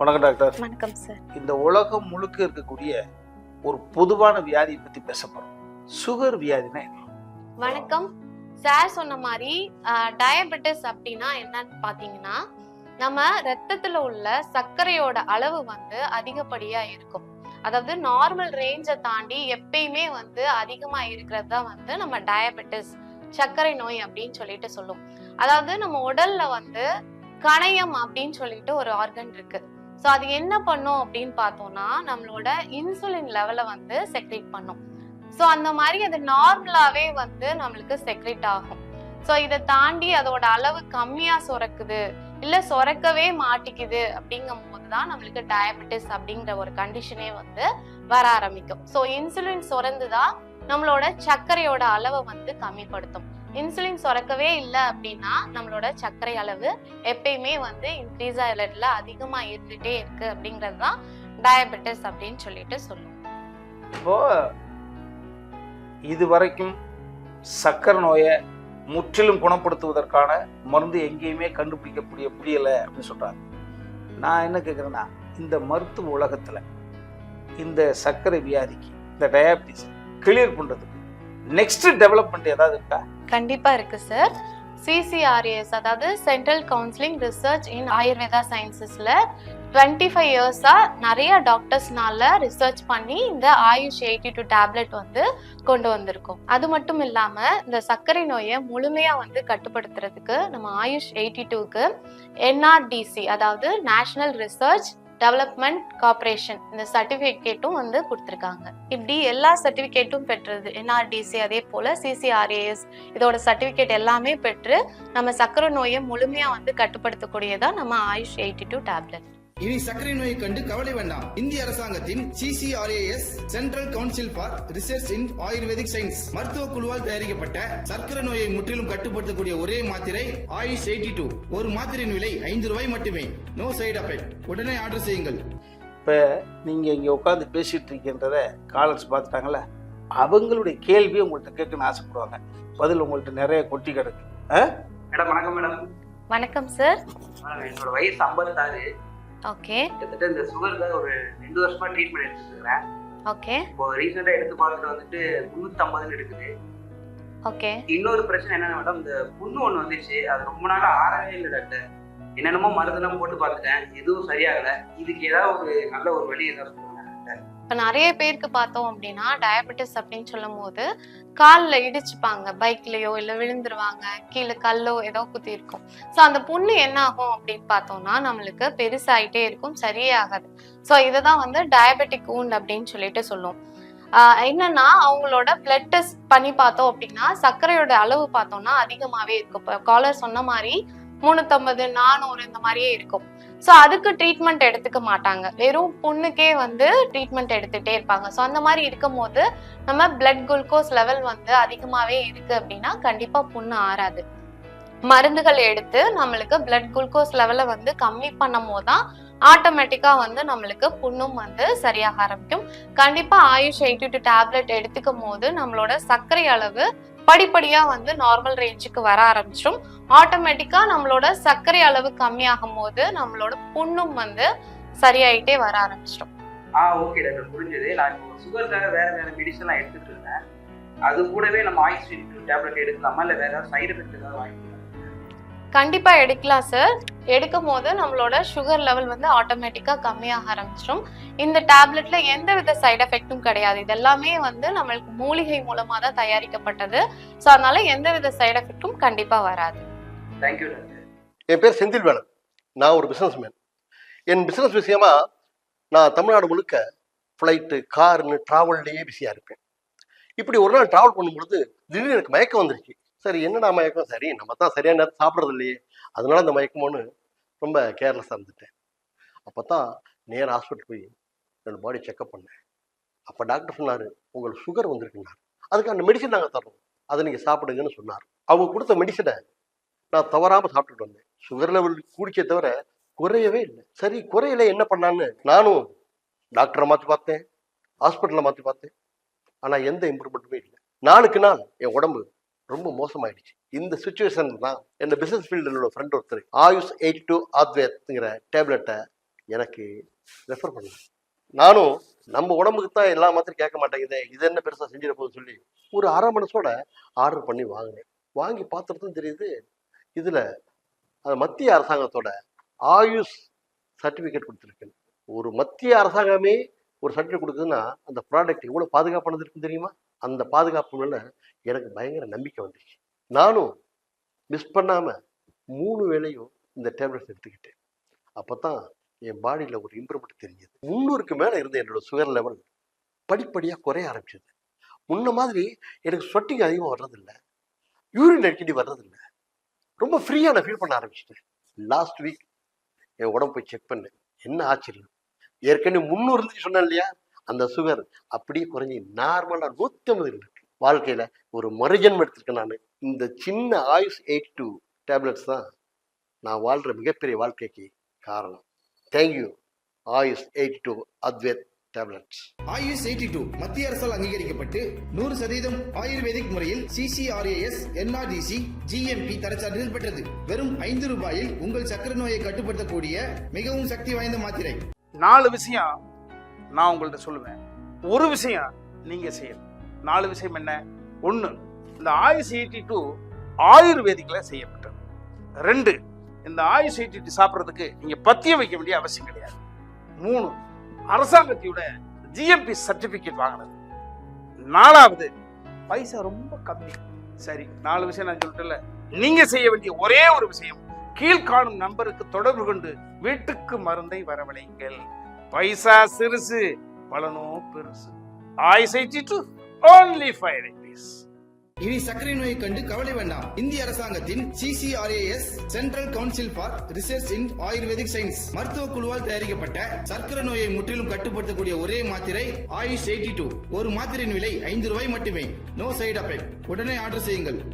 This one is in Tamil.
வணக்கம் டாக்டர். வணக்கம் சார். இந்த உலகம் முழுக்க இருக்கக்கூடிய ஒரு பொதுவான வியாதியை பத்தி பேச போறோம். சுகர் வியாதினா வணக்கம். சார் சொன்ன மாதிரி டயபெட்டிஸ் அப்படின்னா என்னன்னு பாத்தீங்கன்னா நம்ம ரத்தத்துல உள்ள சர்க்கரையோட அளவு வந்து அதிகப்படியா இருக்கும். அதாவது நார்மல் ரேஞ்சை தாண்டி எப்பயுமே வந்து அதிகமா இருக்கிறது தான் வந்து நம்ம டயபெட்டிஸ் சர்க்கரை நோய் அப்படின்னு சொல்லிட்டு சொல்லுவோம் அதாவது நம்ம உடல்ல வந்து கணையம் அப்படின்னு சொல்லிட்டு ஒரு ஆர்கன் இருக்கு. ஸோ அது என்ன பண்ணும் அப்படின்னு பார்த்தோம்னா நம்மளோட இன்சுலின் லெவலை வந்து செக்ரேட் பண்ணும். ஸோ அந்த மாதிரி அது நார்மலாவே வந்து நம்மளுக்கு செக்ரேட் ஆகும். ஸோ இதை தாண்டி அதோட அளவு கம்மியா சுரக்குது இல்ல சுரக்கவே மாட்டிக்குது அப்படிங்கும் போது தான் நம்மளுக்கு டயபெட்டிஸ் அப்படிங்கிற ஒரு கண்டிஷனே வந்து வர ஆரம்பிக்கும். ஸோ இன்சுலின் சுரந்துதான் நம்மளோட சர்க்கரையோட அளவை வந்து கம்மிப்படுத்தும். இன்சுலின் சுரக்கவே இல்லை அப்படின்னா நம்மளோட சர்க்கரை அளவு எப்பயுமே வந்து இன்க்ரீஸ் ஆகல அதிகமா இருந்துட்டே இருக்கு அப்படிங்கிறது தான் டயபெட்டிஸ் அப்படின்னு சொல்லிட்டு சொல்லுவோம் இப்போ இது வரைக்கும் சர்க்கரை நோயை முற்றிலும் குணப்படுத்துவதற்கான மருந்து எங்கேயுமே கண்டுபிடிக்கக்கூடிய முடியலை அப்படின்னு சொல்றாங்க. நான் என்ன கேட்குறேன்னா இந்த மருத்துவ உலகத்தில் இந்த சர்க்கரை வியாதிக்கு இந்த டயாபிட்டிஸ் கிளியர் பண்றதுக்கு. நெக்ஸ்ட் டெவலப்மெண்ட் ஏதாவது இருக்கா? கண்டிப்பா இருக்கு சார் சிசிஆர்ஏஎஸ் அதாவது central counselling research in Ayurveda சயின்சஸ்ல twenty five இயர்ஸாக நிறைய டாக்டர்ஸ்னால ரிசர்ச் பண்ணி இந்த ஆயுஷ் எயிட்டி டூ டேப்லெட் வந்து கொண்டு வந்திருக்கோம். அது மட்டும் இல்லாமல் இந்த சர்க்கரை நோயை முழுமையாக வந்து கட்டுப்படுத்துறதுக்கு நம்ம ஆயுஷ் எயிட்டி டூக்கு என்ஆர்டிசி அதாவது நேஷனல் ரிசர்ச் டெவலப்மெண்ட் கார்பரேஷன் இந்த சர்டிஃபிகேட்டும் வந்து கொடுத்துருக்காங்க. இப்படி எல்லா சர்டிஃபிகேட்டும் பெற்றது என்ஆர்டிசி அதே போல சிசிஆர்ஏஎஸ் இதோட சர்டிஃபிகேட் எல்லாமே பெற்று நம்ம சர்க்கரை நோயை முழுமையாக வந்து கட்டுப்படுத்தக்கூடியதான் நம்ம ஆயுஷ் எயிட்டி டூ டேப்லெட். இனி சர்க்கரை நோயை கண்டு கவலை வேண்டாம். இந்திய அரசாங்கத்தின் CCRAS central council for research in Ayurvedic science மருத்துவ குழுவால் தயாரிக்கப்பட்ட சர்க்கரை நோயை முற்றிலும் கட்டுப்படுத்தக்கூடிய ஒரே மாத்திரை ஆயுஷ் எயிட்டி டூ ஒரு மாத்திரையின் விலை ஐந்து ரூபாய் மட்டுமே. நோ சைடு எஃபெக்ட் உடனே ஆர்டர் செய்யுங்கள். இப்போ நீங்கள் இங்கே உட்காந்து பேசிட்டு இருக்கின்றத காலர்ஸ் பார்த்துட்டாங்களே அவங்களுடைய கேள்வியை உங்கள்கிட்ட கேட்கணும்னு ஆசைப்படுவாங்க. பதில் உங்கள்கிட்ட நிறைய கொட்டி கிடக்கு. மேடம் வணக்கம் மேடம். வணக்கம் சார் என்னோட வயசு ஐம்பத்தாறு. ஓகே கிட்டத்தட்ட இந்த சுகருக்காக ஒரு ரெண்டு வருஷமா ட்ரீட்மெண்ட் எடுத்துட்டு இருக்கிறேன் ஓகே இப்போ ரீசெண்டா எடுத்து பார்த்துட்டு வந்துட்டு முன்னூத்தி ஐம்பதுன்னு இருக்குது. ஓகே இன்னொரு பிரச்சனை என்னன்னா மேடம் இந்த புண்ணு ஒண்ணு வந்துச்சு. அது ரொம்ப நாளா ஆறவே இல்லை டாக்டர் என்னென்னமோ மருந்தெல்லாம் போட்டு பார்த்துட்டேன். எதுவும் சரியாகல. இதுக்கு ஏதாவது ஒரு நல்ல ஒரு வழி ஏதாவது இப்போ நிறைய பேருக்கு பார்த்தோம் அப்படின்னா டயபெட்டிஸ் அப்படின்னு சொல்லும் போது காலில் இடிச்சுப்பாங்க. பைக்லயோ இல்லை விழுந்துருவாங்க. கீழே கல்லோ ஏதோ குத்தி இருக்கும். ஸோ அந்த புண்ணு என்ன ஆகும் அப்படின்னு பார்த்தோம்னா நம்மளுக்கு பெருசாயிட்டே இருக்கும். சரியே ஆகாது ஸோ இதை தான் வந்து டயபெட்டிக் ஊண்ட் அப்படின்னு சொல்லிட்டு சொல்லுவோம். ஆஹ் என்னன்னா அவங்களோட பிளட் டெஸ்ட் பண்ணி பார்த்தோம் அப்படின்னா சர்க்கரையோட அளவு பார்த்தோம்னா அதிகமாகவே இருக்கும். இப்போ காலர் சொன்ன மாதிரி முன்னூத்தம்பது நானூறு இந்த மாதிரியே இருக்கும். ஸோ அதுக்கு ட்ரீட்மெண்ட் எடுத்துக்க மாட்டாங்க. வெறும் புண்ணுக்கே வந்து ட்ரீட்மெண்ட் எடுத்துகிட்டே இருப்பாங்க. ஸோ அந்த மாதிரி இருக்கும்போது நம்ம பிளட் குளுக்கோஸ் லெவல் வந்து அதிகமாகவே இருக்கு அப்படின்னா கண்டிப்பாக புண்ணு ஆறாது. மருந்துகள் எடுத்து நம்மளுக்கு பிளட் குளுக்கோஸ் லெவலை வந்து கம்மி பண்ணும் போது தான் ஆட்டோமேட்டிக்காக வந்து நம்மளுக்கு புண்ணும் வந்து சரியாக ஆரம்பிக்கும். கண்டிப்பாக ஆயுஷ் எயிட்டி டூ டேப்லெட் எடுத்துக்கும் போது நம்மளோட சர்க்கரை அளவு படிப்படியாக வந்து நார்மல் ரேஞ்சுக்கு வர ஆரம்பிச்சிடும். ஆட்டோமேட்டிக்காக நம்மளோட சர்க்கரை அளவு கம்மியாகும் போது நம்மளோட புண்ணும் வந்து சரியாயிட்டே வர ஆரம்பிச்சிடும். ஆ ஓகே டாக்டர் புரிஞ்சது. நான் இப்போ சுகருக்காக வேற வேற மெடிசன்லாம் எடுத்துட்டு இருந்தேன். அது கூடவே நம்ம ஆயுஷ் டேப்லெட் எடுக்கலாமா? இல்லை வேற சைடு எஃபெக்ட் ஏதாவது வாங்கி கண்டிப்பா எடுக்கலாம் சார் எடுக்கும் போது நம்மளோட சுகர் லெவல் வந்து ஆட்டோமேட்டிக்கா கம்மியாக ஆரம்பிச்சிடும். இந்த டேப்லெட்ல எந்த வித சைடு எஃபெக்ட்டும் கிடையாது. இது எல்லாமே வந்து நம்மளுக்கு மூலிகை மூலமா தான் தயாரிக்கப்பட்டது. ஸோ அதனால எந்த வித சைடு எஃபெக்ட்டும் கண்டிப்பா வராது. தேங்க்யூ டாக்டர் என் பேர் செந்தில் வேலன். நான் ஒரு பிஸ்னஸ் மேன் என் பிஸ்னஸ் விஷயமா நான் தமிழ்நாடு முழுக்க ஃப்ளைட்டு காருன்னு ட்ராவல்லையே பிஸியாக இருப்பேன். இப்படி ஒரு நாள் ட்ராவல் பண்ணும்பொழுது திடீர்னு எனக்கு மயக்கம் வந்துருச்சு. சரி என்னடா மயக்கம்? சரி நம்ம தான் சரியான நேரத்தை சாப்பிட்றது இல்லையே அதனால அந்த மயக்கமோன்னு ரொம்ப கேர்லெஸ்ஸாக இருந்துட்டேன். அப்போ தான் நேராக ஹாஸ்பிட்டல் போய் என்னோடய பாடி செக்அப் பண்ணேன். அப்போ டாக்டர் சொன்னார் உங்களுக்கு சுகர் வந்திருக்குன்னார். அதுக்கு அந்த மெடிசன் நாங்கள் தரோம் அதை நீங்கள் சாப்பிடுங்கன்னு சொன்னார். அவங்க கொடுத்த மெடிசனை நான் தவறாமல் சாப்பிட்டுட்டு வந்தேன். சுகர் லெவல் கூடிச்சே தவிர குறையவே இல்லை. சரி குறையில என்ன பண்ணான்னு நானும் டாக்டரை மாற்றி பார்த்தேன். ஹாஸ்பிட்டலில் மாற்றி பார்த்தேன். ஆனால் எந்த இம்ப்ரூவ்மெண்ட்டுமே இல்லை. நாளுக்கு நாள் என் உடம்பு ரொம்ப மோசமாயிடுச்சு. இந்த சுச்சுவேஷன் தான் என் பிசினஸ் ஃபீல்டில் உள்ள ஃப்ரெண்ட் ஒருத்தர் ஆயுஷ் எயிட் டூ ஆத்வேத்ங்கிற டேப்லெட்டை எனக்கு ரெஃபர் பண்ணாங்க நானும் நம்ம உடம்புக்கு தான் எல்லா மாத்திரம் கேட்க மாட்டேங்குதே இது என்ன பெருசாக செஞ்சிட போகுதுன்னு சொல்லி ஒரு அரை மனசோட ஆர்டர் பண்ணி வாங்கினேன். வாங்கி பார்த்துறதும் தெரியுது இதில் அது மத்திய அரசாங்கத்தோட ஆயுஷ் சர்டிஃபிகேட் கொடுத்துருக்கு ஒரு மத்திய அரசாங்கமே ஒரு சர்டிஃபிகேட் கொடுக்குதுன்னா அந்த ப்ராடக்ட் எவ்வளோ பாதுகாப்பானது இருக்குன்னு தெரியுமா? அந்த பாதுகாப்பு மேல எனக்கு பயங்கர நம்பிக்கை வந்துருச்சு நானும் மிஸ் பண்ணாமல் மூணு வேளையும் இந்த டேப்லெட்ஸ் எடுத்துக்கிட்டேன். அப்போ தான் என் பாடியில் ஒரு இம்ப்ரூவ்மெண்ட் தெரிஞ்சது. முந்நூறுக்கு மேலே இருந்த என்னோட சுகர் லெவல் படிப்படியாக குறைய ஆரம்பிச்சது. முன்ன மாதிரி எனக்கு ஸ்வெட்டிங் அதிகமாக வர்றதில்ல. யூரின் அடிக்கடி வர்றதில்ல. ரொம்ப ஃப்ரீயாக நான் ஃபீல் பண்ண ஆரம்பிச்சிட்டேன். லாஸ்ட் வீக் என் உடம்பு போய் செக் பண்ணேன். என்ன ஆச்சரியம்? ஏற்கனவே முந்நூறு இருந்துச்சு சொன்னேன் இல்லையா? அந்த சுகர் அப்படியே குறைஞ்சி நார்மலாக நூற்றி ஐம்பது இருக்கு வாழ்க்கையில் ஒரு மறுஜன்மம் எடுத்திருக்கேன் நான். இந்த சின்ன ஆயுஷ் எயிட் டூ டேப்லெட்ஸ் தான் நான் வாழ்கிற மிகப்பெரிய வாழ்க்கைக்கு காரணம். Thank you Ayush eight two Advaith tablets. Ayush eighty two மத்திய அரசால் அங்கீகரிக்கப்பட்டு நூறு சதவீதம் ஆயுர்வேதிக் முறையில் சிசிஆர்ஏஎஸ் என்ஆர்டிசி ஜிஎம்பி தரச்சான்றிதழ் பெற்றது. வெறும் ஐந்து ரூபாயில் உங்கள் சக்கரை நோயை கட்டுப்படுத்தக்கூடிய மிகவும் சக்தி வாய்ந்த மாத்திரை. நாலு விஷயம் நான் உங்கள்ட்ட சொல்லுவேன். ஒரு விஷயம் நீங்க செய்யணும். நாலு விஷயம் என்ன? ஒன்று இந்த ஆயுஷ் எயிட்டி டூ ஆயுர்வேதிக்கில் செய்யப்பட்டது. ரெண்டு இந்த ஆயுஷ் எயிட்டி டூ சாப்பிட்றதுக்கு நீங்கள் பத்தியம் வைக்க வேண்டிய அவசியம் கிடையாது. மூணு அரசாங்கத்தையோட ஜிஎம்பி சர்டிஃபிகேட் வாங்கினது. நாலாவது பைசா ரொம்ப கம்மி. சரி நாலு விஷயம் நான் சொல்லிட்டல நீங்க செய்ய வேண்டிய ஒரே ஒரு விஷயம் கீழ்காணும் நம்பருக்கு தொடர்பு கொண்டு வீட்டுக்கு மருந்தை வரவழைங்கள். பைசா சிறுசு பலனும் பெருசு. ஆயுசை டு ஓன்லி ஃபைவ் ருபீஸ் இனி சர்க்கரை நோயை கண்டு கவலை வேண்டாம். இந்திய அரசாங்கத்தின் CCRAS central council for research in ayurvedic science மருத்துவ குழுவால் தயாரிக்கப்பட்ட சர்க்கரை நோயை முற்றிலும் கட்டுப்படுத்தக்கூடிய ஒரே மாத்திரை ஆயுஷ் எயிட்டி டூ ஒரு மாத்திரையின் விலை ஐந்து ரூபாய் மட்டுமே. நோ சைடு எஃபெக்ட் உடனே ஆர்டர் செய்யுங்கள்.